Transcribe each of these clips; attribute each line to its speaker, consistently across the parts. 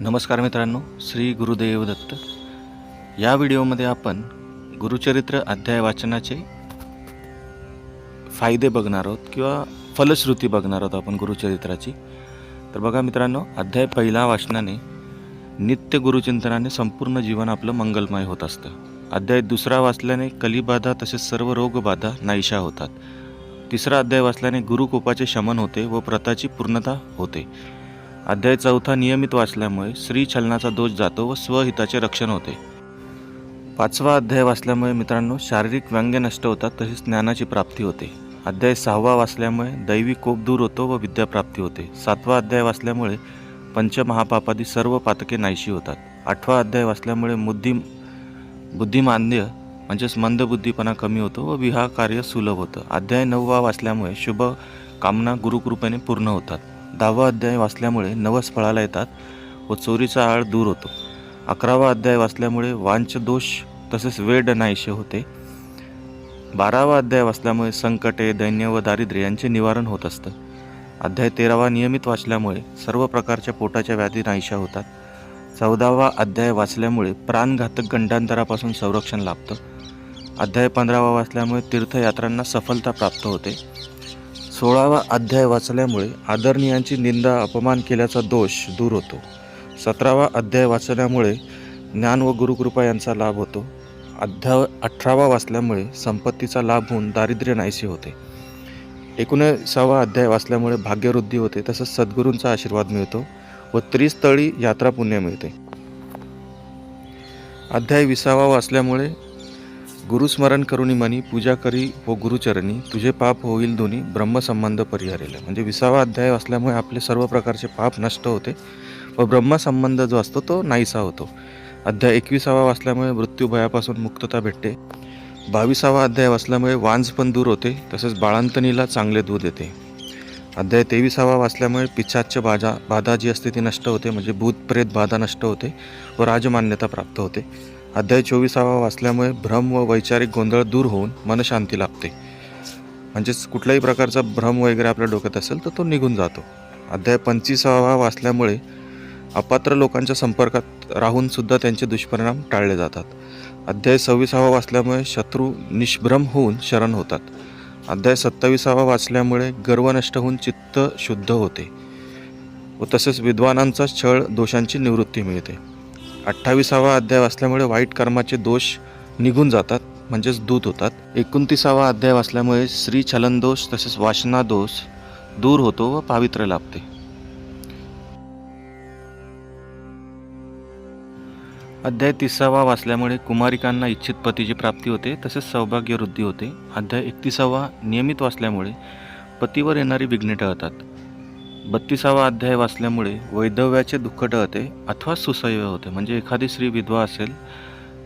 Speaker 1: नमस्कार मित्रांनो श्री गुरुदेव दत्त. या व्हिडिओमध्ये आपण गुरुचरित्र अध्याय वाचनाचे फायदे बघणार आहोत किंवा फलश्रुती बघणार आहोत आपण गुरुचरित्राची. तर बघा मित्रांनो अध्याय पहिला वाचनाने नित्य गुरुचिंतनाने संपूर्ण जीवन आपलं मंगलमय होत असतं. अध्याय दुसरा वाचल्याने कलिबाधा तसेच सर्व रोगबाधा नाहीशा होतात. तिसरा अध्याय वाचल्याने गुरुकोपाचे शमन होते व व्रताची पूर्णता होते. अध्याय चौथा नियमित वाचल्यामुळे स्त्री छलनाचा दोष जातो व स्वहिताचे रक्षण होते. पाचवा अध्याय वाचल्यामुळे मित्रांनो शारीरिक व्यंग्य नष्ट होतात तसेच ज्ञानाची प्राप्ती होते. अध्याय सहावा वाचल्यामुळे दैवी कोप दूर होतो व विद्याप्राप्ती होते. सातवा अध्याय वाचल्यामुळे पंचमहापापादी सर्व पातके नाहीशी होतात. आठवा अध्याय वाचल्यामुळे बुद्धी बुद्धिमान्य म्हणजेच मंदबुद्धीपणा कमी होतो व विवाह कार्य सुलभ होतं. अध्याय नववा वाचल्यामुळे शुभ कामना गुरुकृपेने पूर्ण होतात. दहावा अध्याय वाचल्यामुळे नवस फळाला येतात व चोरीचा आळ दूर होतो. अकरावा अध्याय वाचल्यामुळे वांच दोष तसेच वेड नाहीशे होते. बारावा अध्याय वाचल्यामुळे संकटे दैन्य व दारिद्र्य यांचे निवारण होत असतं. अध्याय तेरावा नियमित वाचल्यामुळे सर्व प्रकारच्या पोटाच्या व्याधी नाहीशा होतात. चौदावा अध्याय वाचल्यामुळे प्राणघातक गंडांतरापासून संरक्षण लाभतं. अध्याय पंधरावा वाचल्यामुळे तीर्थयात्रांना सफलता प्राप्त होते. सोळावा अध्याय वाचल्यामुळे आदरणीयांची निंदा अपमान केल्याचा दोष दूर होतो. सतरावा अध्याय वाचल्यामुळे ज्ञान व गुरुकृपा यांचा लाभ होतो. अध्याय अठरावा वाचल्यामुळे संपत्तीचा लाभ होऊन दारिद्र्य नाहीसे होते. एकोणीसावा अध्याय वाचल्यामुळे भाग्यवृद्धी होते तसंच सद्गुरूंचा आशीर्वाद मिळतो व त्रिस्थळी यात्रा पुण्य मिळते. अध्याय विसावा वाचल्यामुळे गुरुस्मरण करुणी मनी पूजा करी व गुरुचरणी तुझे पाप होईल दोन्ही ब्रह्मसंबंध परिहारेला. म्हणजे विसावा अध्याय असल्यामुळे आपले सर्व प्रकारचे पाप नष्ट होते. व ब्रह्मसंबंध जो असतो तो नाहीसा होतो. अध्याय एकविसावा वाचल्यामुळे मृत्यूभयापासून मुक्तता भेटते. बावीसावा अध्याय वाचल्यामुळे वांज पण दूर होते तसेच बाळांतणीला चांगले दूध येते अध्याय तेविसावा वाचल्यामुळे पिछाच्य बाधा बाधा जी असते ती नष्ट होते म्हणजे भूतप्रेत बाधा नष्ट होते व राजमान्यता प्राप्त होते. अध्याय चोवीसावा वाचल्यामुळे भ्रम व वैचारिक गोंधळ दूर होऊन मनशांती लाभते. म्हणजेच कुठल्याही प्रकारचा भ्रम वगैरे आपल्या डोक्यात असेल तर तो निघून जातो. अध्याय पंचवीसावा वाचल्यामुळे अपात्र लोकांच्या संपर्कात राहूनसुद्धा त्यांचे दुष्परिणाम टाळले जातात. अध्याय सव्वीसावा वाचल्यामुळे शत्रू निष्भ्रम होऊन शरण होतात. अध्याय सत्तावीसावा वाचल्यामुळे गर्व नष्ट होऊन चित्त शुद्ध होते व तसेच विद्वानांचा छळ दोषांची निवृत्ती मिळते. अठ्ठावीसावा अध्याय असल्यामुळे वाईट कर्माचे दोष निघून जातात म्हणजेच दूत होतात. एकोणतीसावा अध्याय वाचल्यामुळे स्त्री छलनदोष तसेच वासनादोष दूर होतो व पावित्र्य लाभते. अध्याय तिसावा वाचल्यामुळे कुमारिकांना इच्छित पतीची प्राप्ती होते तसेच सौभाग्य वृद्धी होते. अध्याय एकतिसावा नियमित वाचल्यामुळे पतीवर येणारी विघ्ने टळतात. बत्तीसावा अध्याय वाचल्यामुळे वैधव्याचे दुःख टळते अथवा सुसह्य होते. म्हणजे एखादी स्त्री विधवा असेल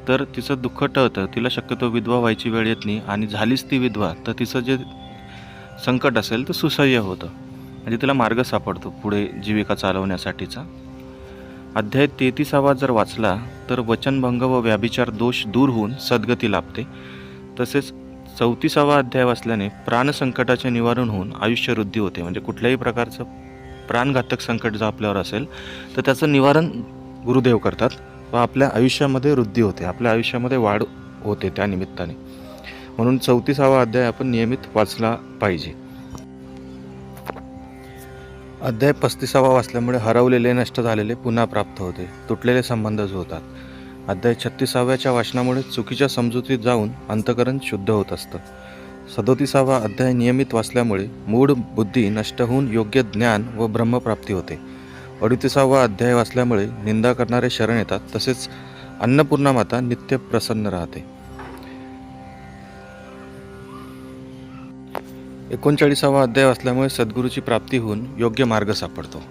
Speaker 1: तर तिचं दुःख टळतं तिला शक्यतो विधवा व्हायची वेळ येत नाही आणि झालीच ती विधवा तर तिचं जे संकट असेल ते सुसह्य होतं. म्हणजे तिला मार्ग सापडतो पुढे जीविका चालवण्यासाठीचा. अध्याय तेहतीसावा जर वाचला तर वचनभंग व व्याभिचार दोष दूर होऊन सद्गती लाभते. तसेच चौतीसावा अध्याय वाचल्याने प्राणसंकटाचे निवारण होऊन आयुष्य वृद्धी होते. म्हणजे कुठल्याही प्रकारचं प्राणघातक संकट जर आपल्यावर असेल तर त्याचं निवारण गुरुदेव करतात व आपल्या आयुष्यामध्ये वृद्धी होते. आपल्या आयुष्यामध्ये वाढ होते त्या निमित्ताने. म्हणून चौतीसावा अध्याय आपण नियमित वाचला पाहिजे. अध्याय पस्तीसावा वाचल्यामुळे हरवलेले नष्ट झालेले पुन्हा प्राप्त होते. तुटलेले संबंध जुळतात अध्याय छत्तीसाव्याच्या वाचनामुळे चुकीच्या समजुतीत जाऊन अंतकरण शुद्ध होत असतं. सदोतीसावा अध्याय नियमित वाचल्यामुळे मूढ बुद्धी नष्ट होऊन योग्य ज्ञान व ब्रह्मप्राप्ती होते. अडतीसावा अध्याय वाचल्यामुळे निंदा करणारे शरण येतात तसेच अन्नपूर्णा माता नित्य प्रसन्न राहते. एकोणचाळीसावा अध्याय वाचल्यामुळे सद्गुरूची प्राप्ती होऊन योग्य मार्ग सापडतो.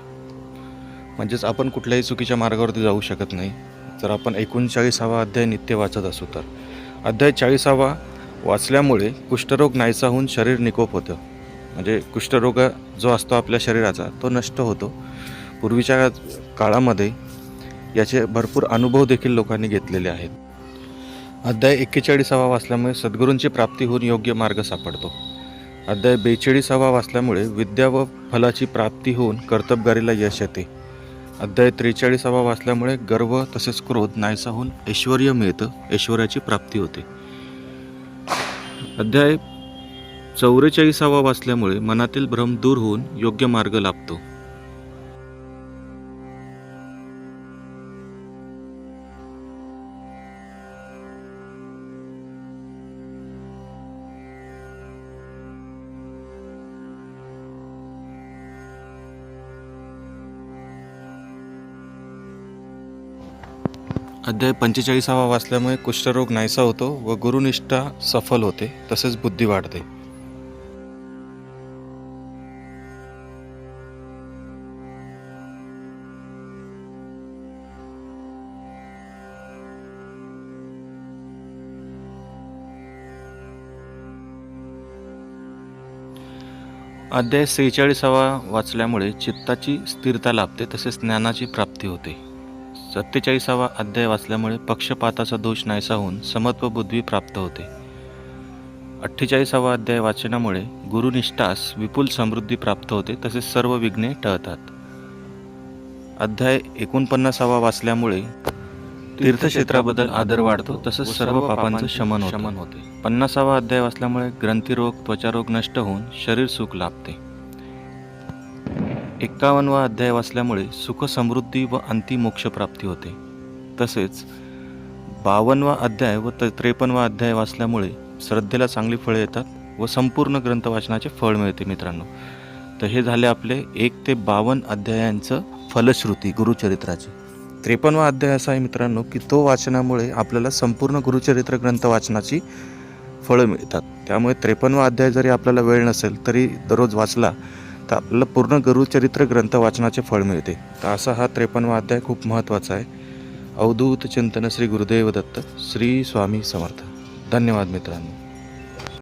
Speaker 1: म्हणजेच आपण कुठल्याही चुकीच्या मार्गावरती जाऊ शकत नाही. जर आपण एकोणचाळीसावा अध्याय नित्य वाचत असू तर. अध्याय चाळीसावा वाचल्यामुळे कुष्ठरोग नाहीसा होऊन शरीर निकोप होतं. म्हणजे कुष्ठरोग जो असतो आपल्या शरीराचा तो नष्ट होतो. पूर्वीच्या काळामध्ये याचे भरपूर अनुभव देखील लोकांनी घेतलेले आहेत. अध्याय एक्केचाळीसावा वाचल्यामुळे सद्गुरूंची प्राप्ती होऊन योग्य मार्ग सापडतो. अध्याय बेचाळीसावा वाचल्यामुळे विद्या व फलाची प्राप्ती होऊन कर्तबगारीला यश येते. अध्याय त्रेचाळीसावा वाचल्यामुळे गर्व तसेच क्रोध नाहीसा होऊन ऐश्वर मिळतं ऐश्वर्याची प्राप्ती होते. अध्याय चौवेचाळीसावा वाचल्यामुळे मनातील भ्रम दूर होऊन योग्य मार्ग लाभतो. अध्याय पंचेचाळीसावा वाचल्यामुळे कुष्ठरोग नाहीसा होतो व गुरुनिष्ठा सफल होते तसेच बुद्धी वाढते. अध्याय सेहेचाळीसावा वाचल्यामुळे चित्ताची स्थिरता लाभते तसेच ज्ञानाची प्राप्ती होते. सत्तेचाळीसावा अध्याय वाचल्यामुळे पक्षपाताचा दोष नाहीसा होऊन समत्व बुद्धी प्राप्त होते. अठ्ठेचाळीसावा अध्याय वाचनामुळे गुरुनिष्ठास विपुल समृद्धी प्राप्त होते तसेच सर्व विघ्ने टळतात. अध्याय एकोणपन्नासावा वाचल्यामुळे तीर्थक्षेत्राबद्दल आदर वाढतो तसंच सर्व पापांचं शमन शमन होते. पन्नासावा अध्याय वाचल्यामुळे ग्रंथिरोग त्वचारोग नष्ट होऊन शरीर सुख लाभते. एक्कावन्नवा अध्याय वाचल्यामुळे सुख समृद्धी व अंती मोक्षप्राप्ती होते. तसेच बावन्नवा अध्याय व त- त्रेपन्नवा अध्याय वाचल्यामुळे श्रद्धेला चांगली फळे येतात व संपूर्ण ग्रंथ वाचनाचे फळ मिळते मित्रांनो. तर हे झाले आपले एक ते बावन्न अध्यायांचं फलश्रुती गुरुचरित्राची. त्रेपन्नवा अध्याय असा आहे मित्रांनो की तो वाचनामुळे आपल्याला संपूर्ण गुरुचरित्र ग्रंथ वाचनाची फळं मिळतात. त्यामुळे त्रेपन्नवा अध्याय जरी आपल्याला वेळ नसेल तरी दररोज वाचला तर आपल्याला पूर्ण गरुचरित्र ग्रंथ वाचनाचे फळ मिळते. तर असा हा त्रेपन्नवा अध्याय खूप महत्त्वाचा आहे. अवधूत चिंतन श्री गुरुदेव दत्त श्री स्वामी समर्थ. धन्यवाद मित्रांनो.